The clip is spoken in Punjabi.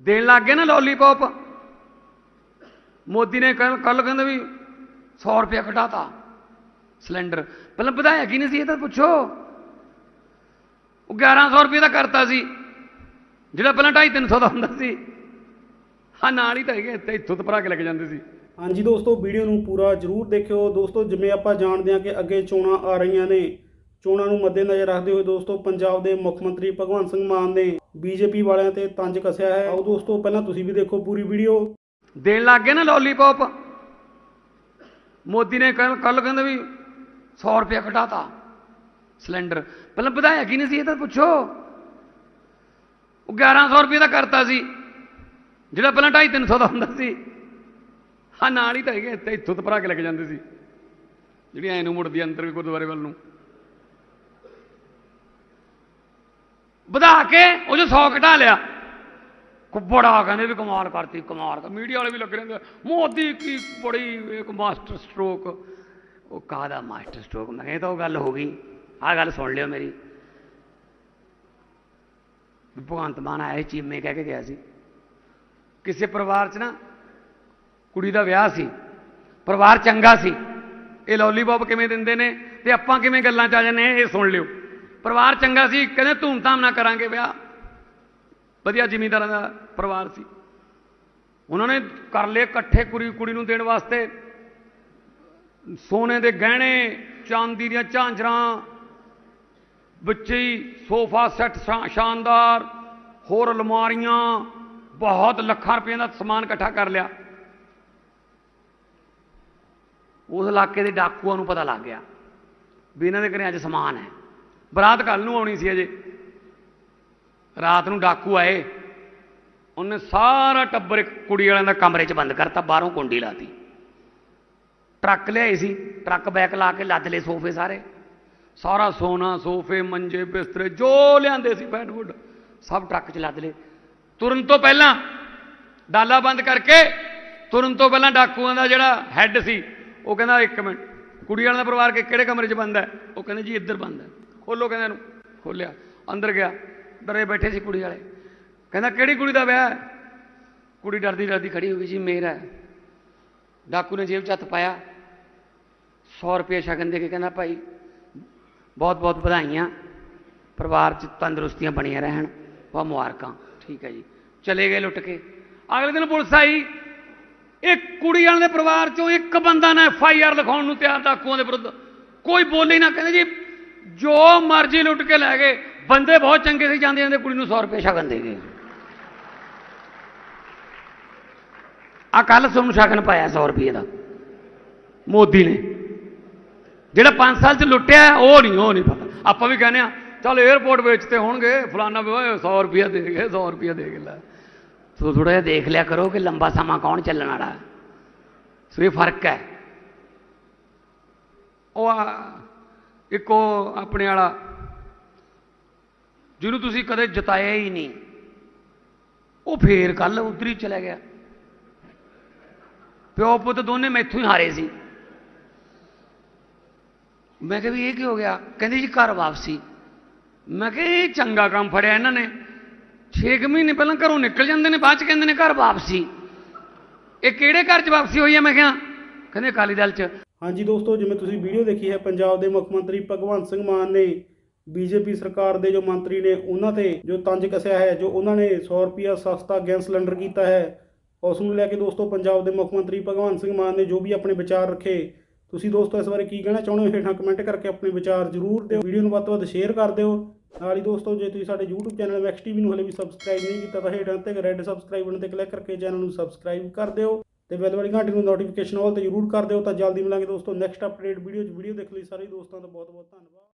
ਦੇਣ ਲੱਗ ਗਏ ਨਾ ਲੋਲੀਪੌਪ ਮੋਦੀ ਨੇ ਕੱਲ ਕਹਿੰਦੇ ਵੀ 100 ਰੁਪਏ ਘਟਾਤਾ ਸਿਲੰਡਰ। ਪਹਿਲਾਂ ਵਧਾਇਆ ਕੀ ਨਹੀਂ ਸੀ ਇਹ ਤਾਂ ਪੁੱਛੋ। ਉਹ 1100 ਰੁਪਏ ਦਾ ਕਰਤਾ ਸੀ। ਜਿਹੜਾ ਪਹਿਲਾਂ 250 300 ਦਾ ਹੁੰਦਾ ਸੀ। ਹਾਂ ਨਾਲ ਹੀ ਤਾਂ ਹੈਗੇ ਇੱਥੇ ਇੱਥੋਂ ਤੋਂ ਭਰਾ ਕੇ ਲੈ ਕੇ ਜਾਂਦੇ ਸੀ। ਹਾਂਜੀ ਦੋਸਤੋ, ਵੀਡੀਓ ਨੂੰ ਪੂਰਾ ਜਰੂਰ ਦੇਖਿਓ। ਦੋਸਤੋ, ਜਿਵੇਂ ਆਪਾਂ ਜਾਣਦੇ ਹਾਂ ਕਿ ਅੱਗੇ ਚੋਣਾਂ ਆ ਰਹੀਆਂ ਨੇ, ਚੋਣਾਂ ਨੂੰ ਮੱਦੇਨਜ਼ਰ ਰੱਖਦੇ ਹੋਏ ਦੋਸਤੋ, ਪੰਜਾਬ ਦੇ ਮੁੱਖ ਮੰਤਰੀ ਭਗਵੰਤ ਸਿੰਘ ਮਾਨ ਨੇ ਬੀਜੇਪੀ ਵਾਲਿਆਂ ਤੇ ਤੰਜ ਕੱਸਿਆ ਹੈ। ਆਓ ਦੋਸਤੋ, ਪਹਿਲਾਂ ਤੁਸੀਂ ਵੀ ਦੇਖੋ ਪੂਰੀ ਵੀਡੀਓ। ਦੇਣ ਲੱਗ ਗਏ ਨਾ ਲੋਲੀਪੌਪ ਮੋਦੀ ਨੇ ਕੱਲ ਕਹਿੰਦੇ ਵੀ 100 ਰੁਪਏ ਘਟਾਤਾ ਸਿਲੰਡਰ। ਪਹਿਲਾਂ ਵਧਾਇਆ ਕੀ ਨਹੀਂ ਸੀ ਇਹ ਤਾਂ ਪੁੱਛੋ। ਉਹ 1100 ਰੁਪਏ ਦਾ ਕਰਤਾ ਸੀ। ਜਿਹੜਾ ਪਹਿਲਾਂ 250 300 ਦਾ ਹੁੰਦਾ ਸੀ। ਹਾਂ ਨਾਲ ਹੀ ਤਾਂ ਹੈਗੇ, ਇੱਥੇ ਇੱਥੋਂ ਤੋਂ ਭਰਾ ਕੇ ਲੈ ਕੇ ਜਾਂਦੇ ਸੀ। ਜਿਹੜੀ ਐ ਨੂੰ ਮੁੜਦੀ ਆ ਅੰਦਰ ਵੀ ਗੁਰਦੁਆਰੇ ਵੱਲ ਨੂੰ। ਵਧਾ ਕੇ ਉਹ ਜੋ 100 ਘਟਾ ਲਿਆ। ਕੋ ਬੜਾ ਕਹਿੰਦੇ ਵੀ ਕਮਾਲ ਕਰਤੀ ਕਮਾਲ ਕਰ। ਮੀਡੀਆ ਵਾਲੇ ਵੀ ਲੱਗ ਰਹੇ ਨੇ ਮੋਦੀ ਕੀ ਬੜੀ ਇੱਕ ਮਾਸਟਰ ਸਟ੍ਰੋਕ। ਉਹ ਕਾਹਦਾ ਮਾਸਟਰ ਸਟ੍ਰੋਕ? ਮੈਂ ਤਾਂ ਉਹ ਗੱਲ ਹੋ ਗਈ। ਆਹ ਗੱਲ ਸੁਣ ਲਿਓ ਮੇਰੀ। ਭਗਵੰਤ ਮਾਨ ਆਏ ਚੀਮੇ ਕਹਿ ਕੇ ਗਿਆ ਸੀ। ਕਿਸੇ ਪਰਿਵਾਰ 'ਚ ਨਾ ਕੁੜੀ ਦਾ ਵਿਆਹ ਸੀ ਪਰਿਵਾਰ ਚੰਗਾ ਸੀ। ਇਹ ਲੋਲੀਪੌਪ ਕਿਵੇਂ ਦਿੰਦੇ ਨੇ ਤੇ ਆਪਾਂ ਕਿਵੇਂ ਗੱਲਾਂ 'ਚ ਆ ਜਾਂਦੇ ਹਾਂ, ਇਹ ਸੁਣ ਲਿਓ। ਪਰਿਵਾਰ ਚੰਗਾ ਸੀ, ਕਹਿੰਦੇ ਧੂਮਧਾਮ ਨਾਲ ਕਰਾਂਗੇ ਵਿਆਹ। ਵਧੀਆ ਜ਼ਿਮੀਂਦਾਰਾਂ ਦਾ ਪਰਿਵਾਰ ਸੀ। ਉਹਨਾਂ ਨੇ ਕਰ ਲਏ ਇਕੱਠੇ ਕੁੜੀ ਕੁੜੀ ਨੂੰ ਦੇਣ ਵਾਸਤੇ। ਸੋਨੇ ਦੇ ਗਹਿਣੇ, ਚਾਂਦੀ ਦੀਆਂ ਝਾਂਜਰਾਂ, ਵਿੱਚ ਹੀ ਸੋਫਾ ਸੈੱਟ ਸ਼ਾਨਦਾਰ, ਹੋਰ ਅਲਮਾਰੀਆਂ, ਬਹੁਤ ਲੱਖਾਂ ਰੁਪਏ ਦਾ ਸਮਾਨ ਇਕੱਠਾ ਕਰ ਲਿਆ। ਉਸ ਇਲਾਕੇ ਦੇ ਡਾਕੂਆਂ ਨੂੰ ਪਤਾ ਲੱਗ ਗਿਆ ਵੀ ਇਹਨਾਂ ਦੇ ਘਰੇ ਅੱਜ ਸਮਾਨ ਹੈ। ਬਰਾਤ ਕੱਲ ਨੂੰ ਆਉਣੀ ਸੀ ਅਜੇ। ਰਾਤ ਨੂੰ ਡਾਕੂ ਆਏ। ਉਹਨੇ ਸਾਰਾ ਟੱਬਰ ਇੱਕ ਕੁੜੀ ਵਾਲਿਆਂ ਦਾ ਕਮਰੇ 'ਚ ਬੰਦ ਕਰਤਾ, ਬਾਹਰੋਂ ਕੁੰਡੀ ਲਾਤੀ। ਟਰੱਕ ਲਿਆਏ ਸੀ, ਟਰੱਕ ਬੈਕ ਲਾ ਕੇ ਲੱਦ ਲਏ ਸੋਫੇ ਸਾਰੇ। ਸਾਰਾ ਸੋਨਾ, ਸੋਫੇ, ਮੰਜੇ, ਬਿਸਤਰੇ, ਜੋ ਲਿਆਂਦੇ ਸੀ ਬੈਡਵੁੱਡ ਸਭ ਟਰੱਕ 'ਚ ਲੱਦ ਲਏ। ਤੁਰਨ ਤੋਂ ਪਹਿਲਾਂ ਡਾਲਾ ਬੰਦ ਕਰਕੇ, ਤੁਰਨ ਤੋਂ ਪਹਿਲਾਂ ਡਾਕੂਆਂ ਦਾ ਜਿਹੜਾ ਹੈੱਡ ਸੀ, ਉਹ ਕਹਿੰਦਾ, ਇੱਕ ਮਿੰਟ, ਕੁੜੀ ਵਾਲਿਆਂ ਦਾ ਪਰਿਵਾਰ ਕਿਹੜੇ ਕਮਰੇ 'ਚ ਬੰਦ ਹੈ? ਉਹ ਕਹਿੰਦੇ, ਜੀ, ਇੱਧਰ ਬੰਦ ਹੈ। ਖੋਲੋ ਕਹਿੰਦਾ ਇਹਨੂੰ, ਖੋਲਿਆ, ਅੰਦਰ ਗਿਆ, ਡਰੇ ਬੈਠੇ ਸੀ ਕੁੜੀ ਵਾਲੇ। ਕਹਿੰਦਾ ਕਿਹੜੀ ਕੁੜੀ ਦਾ ਵਿਆਹ ਹੈ? ਕੁੜੀ ਡਰਦੀ ਡਰਦੀ ਖੜੀ ਹੋ ਗਈ ਜੀ ਮੇਰਾ ਹੈ। ਡਾਕੂ ਨੇ ਜੇਬ 'ਚ ਹੱਥ ਪਾਇਆ। 100 ਰੁਪਏ ਸ਼ਗਨ ਦੇ ਕੇ ਕਹਿੰਦਾ, ਭਾਈ, ਬਹੁਤ ਬਹੁਤ ਵਧਾਈਆਂ। ਪਰਿਵਾਰ 'ਚ ਤੰਦਰੁਸਤੀਆਂ ਬਣੀਆਂ ਰਹਿਣ, ਬਹੁਤ ਮੁਬਾਰਕਾਂ। ਠੀਕ ਹੈ ਜੀ। ਚਲੇ ਗਏ ਲੁੱਟ ਕੇ। ਅਗਲੇ ਦਿਨ ਪੁਲਿਸ ਆਈ। ਇੱਕ ਕੁੜੀ ਵਾਲੇ ਦੇ ਪਰਿਵਾਰ 'ਚੋਂ ਇੱਕ ਬੰਦਾ ਨਾ ਐਫ ਆਈ ਆਰ ਲਿਖਾਉਣ ਨੂੰ ਤਿਆਰ, ਡਾਕੂਆਂ ਦੇ ਵਿਰੁੱਧ। ਕੋਈ ਬੋਲੇ ਨਾ, ਕਹਿੰਦੇ ਜੀ ਜੋ ਮਰਜ਼ੀ ਲੁੱਟ ਕੇ ਲੈ ਗਏ, ਬੰਦੇ ਬਹੁਤ ਚੰਗੇ ਸੀ, ਜਾਂਦੇ ਜਾਂਦੇ ਕੁੜੀ ਨੂੰ 100 ਰੁਪਏ ਸ਼ਗਨ ਦੇ ਗਏ। ਆ ਕੱਲ ਤੁਹਾਨੂੰ ਸ਼ਗਨ ਪਾਇਆ 100 ਰੁਪਏ ਦਾ। ਮੋਦੀ ਨੇ। ਜਿਹੜਾ 5 ਸਾਲ ਚ ਲੁੱਟਿਆ, ਉਹ ਨਹੀਂ ਉਹ ਨਹੀਂ ਪਤਾ। ਆਪਾਂ ਵੀ ਕਹਿੰਦੇ ਆ ਚਲ 에어ਪੋਰਟ ਵਿੱਚ ਤੇ ਹੋਣਗੇ, ਫਲਾਨਾ ਵੀ ਓਏ 100 ਰੁਪਏ ਦੇ ਗਏ 100 ਰੁਪਏ ਦੇ ਕੇ ਲੈ। ਸੋ ਥੋੜਾ ਜਿਹਾ ਦੇਖ ਲਿਆ ਕਰੋ ਕਿ ਲੰਬਾ ਸਮਾਂ ਕੌਣ ਚੱਲਣ ਵਾਲਾ। ਸੋ ਇਹ ਫ਼ਰਕ ਹੈ। ਉਹ ਇੱਕ ਉਹ ਆਪਣੇ ਵਾਲਾ, ਜਿਹਨੂੰ ਤੁਸੀਂ ਕਦੇ ਜਤਾਇਆ ਹੀ ਨਹੀਂ। ਉਹ ਫੇਰ ਕੱਲ ਉਧਰ ਹੀ ਚਲਾ ਗਿਆ। ਪਿਓ ਪੁੱਤ ਦੋਨੇ ਮੈਥੋਂ ਹੀ ਹਾਰੇ ਸੀ। ਮੈਂ ਕਿਹਾ ਵੀ ਇਹ ਕੀ ਹੋ ਗਿਆ? ਕਹਿੰਦੇ ਜੀ ਘਰ ਵਾਪਸੀ। ਮੈਂ ਕਿਹਾ ਇਹ ਚੰਗਾ ਕੰਮ ਫੜਿਆ ਇਹਨਾਂ ਨੇ। 6 ਮਹੀਨੇ ਪਹਿਲਾਂ ਘਰੋਂ ਨਿਕਲ ਜਾਂਦੇ ਨੇ, ਬਾਅਦ ਚ ਕਹਿੰਦੇ ਨੇ ਘਰ ਵਾਪਸੀ। ਇਹ ਕਿਹੜੇ ਘਰ ਚ ਵਾਪਸੀ ਹੋਈ ਹੈ ਮੈਂ ਕਿਹਾ, ਕਹਿੰਦੇ ਅਕਾਲੀ ਦਲ ਚ। ਹਾਂਜੀ ਦੋਸਤੋ, ਜਿਵੇਂ ਤੁਸੀਂ ਵੀਡੀਓ ਦੇਖੀ ਹੈ, ਪੰਜਾਬ ਦੇ ਮੁੱਖ ਮੰਤਰੀ ਭਗਵੰਤ ਸਿੰਘ ਮਾਨ ਨੇ ਬੀਜੇਪੀ ਸਰਕਾਰ ਦੇ ਜੋ ਮੰਤਰੀ ਨੇ, ਉਹਨਾਂ ਤੇ ਜੋ ਤੰਜ ਕੱਸਿਆ ਹੈ, ਜੋ ਉਹਨਾਂ ਨੇ 100 ਰੁਪਿਆ ਸਸਤਾ ਗੈਸ ਸਿਲੰਡਰ ਕੀਤਾ ਹੈ, ਉਸ ਨੂੰ ਲੈ ਕੇ ਦੋਸਤੋ, ਪੰਜਾਬ ਦੇ ਮੁੱਖ ਮੰਤਰੀ ਭਗਵੰਤ ਸਿੰਘ ਮਾਨ ਨੇ ਜੋ ਵੀ ਆਪਣੇ ਵਿਚਾਰ ਰੱਖੇ, ਤੁਸੀਂ ਦੋਸਤੋ ਇਸ ਬਾਰੇ ਕੀ ਕਹਿਣਾ ਚਾਹੁੰਦੇ ਹੋ? ਹੇਠਾਂ ਕਮੈਂਟ ਕਰਕੇ ਆਪਣੇ ਵਿਚਾਰ ਜ਼ਰੂਰ ਦਿਓ। ਵੀਡੀਓ ਨੂੰ ਵੱਧ ਤੋਂ ਵੱਧ ਸ਼ੇਅਰ ਕਰ ਦਿਓ। ਨਾਲ ਹੀ ਦੋਸਤੋ, ਜੇ ਤੁਸੀਂ ਸਾਡੇ YouTube ਚੈਨਲ ਮੈਕਸ ਟੀਵੀ ਨੂੰ ਹਲੇ ਵੀ ਸਬਸਕ੍ਰਾਈਬ ਨਹੀਂ ਕੀਤਾ, ਤਾਂ ਹੇਠਾਂ ਤੇ ਰੈੱਡ ਸਬਸਕ੍ਰਾਈਬ ਬਟਨ ਤੇ ਕਲਿੱਕ ਕਰਕੇ ਚੈਨਲ ਨੂੰ ਸਬਸਕ੍ਰਾਈਬ ਕਰ ਦਿਓ। ਤੇ ਬੈਲ ਵਾਲੀ ਘੰਟੀ ਨੂੰ ਨੋਟੀਫਿਕੇਸ਼ਨ ਆਲ ਤੇ ਜ਼ਰੂਰ ਕਰ ਦਿਓ ਤਾਂ ਜਲਦੀ ਮਿਲਾਂਗੇ ਦੋਸਤੋ। ਨੈਕਸਟ ਅਪਡੇਟ ਵੀਡੀਓ 'ਚ ਵੀਡੀਓ ਦੇਖ ਲਈ ਸਾਰੇ ਦੋਸਤਾਂ ਦਾ ਬਹੁਤ ਬਹੁਤ ਧੰਨਵਾਦ।